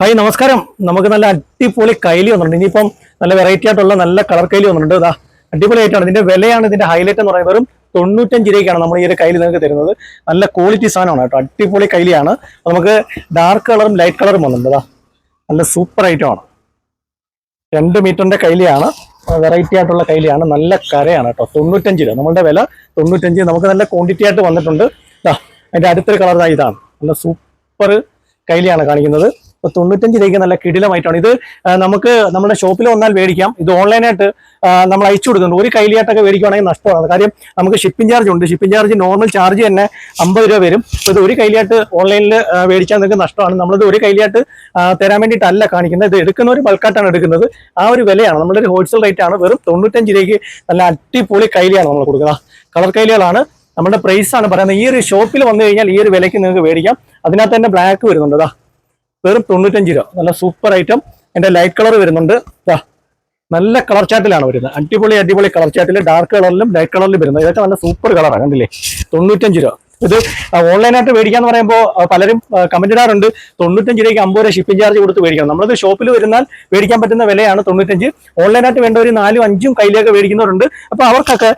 Hi നമസ്കാരം. നമുക്ക് നല്ല അടിപൊളി കൈലി വന്നിട്ടുണ്ട്. ഇനിയിപ്പം നല്ല വെറൈറ്റി ആയിട്ടുള്ള നല്ല കളർ കൈലി വന്നിട്ടുണ്ട്. ഇതാ അടിപൊളി ആയിട്ടാണ് ഇതിന്റെ വിലയാണ് ഇതിന്റെ ഹൈലൈറ്റ് എന്ന് പറയുന്നത് വെറും തൊണ്ണൂറ്റഞ്ച് രൂപയ്ക്കാണ് നമ്മൾ ഈ ഒരു കൈലി നിങ്ങൾക്ക് തരുന്നത്. നല്ല ക്വാളിറ്റി സാധനമാണ് കേട്ടോ. അടിപൊളി കൈലിയാണ്. നമുക്ക് ഡാർക്ക് കളറും ലൈറ്റ് കളറും വന്നിട്ടുണ്ട്. ഇതാ നല്ല സൂപ്പർ ഐറ്റമാണ് രണ്ട് മീറ്ററിന്റെ കൈലിയാണ്. വെറൈറ്റി ആയിട്ടുള്ള കൈലിയാണ്. നല്ല കരയാണ് കേട്ടോ. തൊണ്ണൂറ്റഞ്ച് രൂപ. നമ്മളുടെ വില തൊണ്ണൂറ്റഞ്ച്. നമുക്ക് നല്ല ക്വാണ്ടിറ്റി ആയിട്ട് വന്നിട്ടുണ്ട്. അതിന്റെ അടുത്തൊരു കളർ ഇതാണ്. നല്ല സൂപ്പർ കൈലിയാണ് കാണിക്കുന്നത്. അപ്പൊ തൊണ്ണൂറ്റഞ്ച് രൂപയ്ക്ക് നല്ല കിടിലമായിട്ടാണ്. ഇത് നമുക്ക് നമ്മുടെ ഷോപ്പിൽ വന്നാൽ മേടിക്കാം. ഇത് ഓൺലൈനായിട്ട് നമ്മൾ അയച്ചു കൊടുക്കുന്നുണ്ട്. ഒരു കൈലിയായിട്ടൊക്കെ മേടിക്കുവാണെങ്കിൽ നഷ്ടമാണ്. കാര്യം നമുക്ക് ഷിപ്പിംഗ് ചാർജ് ഉണ്ട്. ഷിപ്പിംഗ് ചാർജ് നോർമൽ ചാർജ് തന്നെ അമ്പത് രൂപ വരും. അപ്പൊ ഇത് ഒരു കൈലിയായിട്ട് ഓൺലൈനിൽ മേടിച്ചാൽ നിങ്ങൾക്ക് നഷ്ടമാണ്. നമ്മളിത് ഒരു കൈലിയായിട്ട് തരാൻ വേണ്ടിയിട്ടല്ല കാണിക്കുന്നത്. ഇത് എടുക്കുന്ന ഒരു ബൾക്കായിട്ടാണ് എടുക്കുന്നത്. ആ ഒരു വിലയാണ്. നമ്മുടെ ഒരു ഹോൾസെയിൽ റേറ്റ് ആണ്. വെറും തൊണ്ണൂറ്റഞ്ച് രൂപയ്ക്ക് നല്ല അടിപൊളി കൈലിയാണ് നമ്മൾ കൊടുക്കുന്നത്. കളർ കൈലികളാണ് നമ്മുടെ പ്രൈസാണ് പറയുന്നത്. ഈ ഒരു ഷോപ്പിൽ വന്നു കഴിഞ്ഞാൽ ഈ ഒരു വിലയ്ക്ക് നിങ്ങൾക്ക് മേടിക്കാം. അതിനകത്ത് തന്നെ ബ്ലാക്ക് വരുന്നുണ്ട്. ദാ വെറും തൊണ്ണൂറ്റഞ്ച് രൂപ. നല്ല സൂപ്പർ ഐറ്റം എന്റെ ലൈറ്റ് കളർ വരുന്നുണ്ട്. നല്ല കളർ ചാറ്റിലാണ് വരുന്നത്. അടിപൊളി അടിപൊളി കളർ ചാറ്റിൽ ഡാർക്ക് കളറിലും ലൈറ്റ് കളറിലും വരുന്നത്. ഇതൊക്കെ നല്ല സൂപ്പർ കളറാണ് കണ്ടില്ലേ? തൊണ്ണൂറ്റഞ്ച് രൂപ. ഇത് ഓൺലൈനായിട്ട് മേടിക്കാന്ന് പറയുമ്പോൾ പലരും കമന്റ് ഇടാറുണ്ട്. തൊണ്ണൂറ്റഞ്ച് രൂപയ്ക്ക് അമ്പത് രൂപ ഷിപ്പിംഗ് ചാർജ് കൊടുത്ത് മേടിക്കണം. നമ്മളത് ഷോപ്പിൽ വരുന്നാൽ മേടിക്കാൻ പറ്റുന്ന വിലയാണ് തൊണ്ണൂറ്റഞ്ച്. ഓൺലൈനായിട്ട് വേണ്ട ഒരു നാലും അഞ്ചും കയ്യിലൊക്കെ മേടിക്കുന്നവരുണ്ട്. അപ്പോൾ അവർക്കൊക്കെ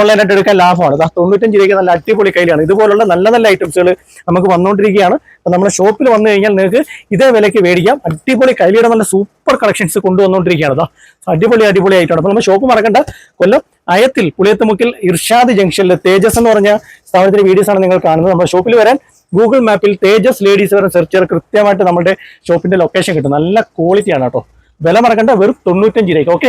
ഓൺലൈനായിട്ട് എടുക്കാൻ ലാഭമാണ്. തൊണ്ണൂറ്റഞ്ച് രൂപയ്ക്ക് നല്ല അടിപൊളി കയ്യിലാണ്. ഇതുപോലുള്ള നല്ല നല്ല ഐറ്റംസുകൾ നമുക്ക് വന്നുകൊണ്ടിരിക്കുകയാണ് അപ്പോൾ നമ്മുടെ ഷോപ്പിൽ വന്നു കഴിഞ്ഞാൽ നിങ്ങൾക്ക് ഇതേ വിലയ്ക്ക് മേടിക്കാം. അടിപൊളി കയ്യിലിടെ നല്ല സൂപ്പർ കളക്ഷൻസ് കൊണ്ടുവന്നുകൊണ്ടിരിക്കുകയാണ് അടിപൊളി അടിപൊളി ആയിട്ടാണ് അപ്പോൾ നമ്മൾ ഷോപ്പ് മറക്കണ്ട. കൊല്ലം അയത്തിൽ പുളിയത്തുമുക്കിൽ ഇർഷാദ് ജംഗ്ഷനിൽ തേജസ് എന്ന് പറഞ്ഞ സ്ഥാപനത്തിന്റെ വീഡിയോസ് ആണ് നിങ്ങൾ കാണുന്നത്. നമ്മുടെ ഷോപ്പിൽ വരാൻ ഗൂഗിൾ മാപ്പിൽ തേജസ് ലേഡീസ് വരെ സെർച്ച് ചെയ്ത് കൃത്യമായിട്ട് നമ്മുടെ ഷോപ്പിന്റെ ലൊക്കേഷൻ കിട്ടും. നല്ല ക്വാളിറ്റിയാണ് കേട്ടോ. വില മറക്കണ്ട വെറും തൊണ്ണൂറ്റഞ്ച് രൂപയ്ക്ക്. ഓക്കെ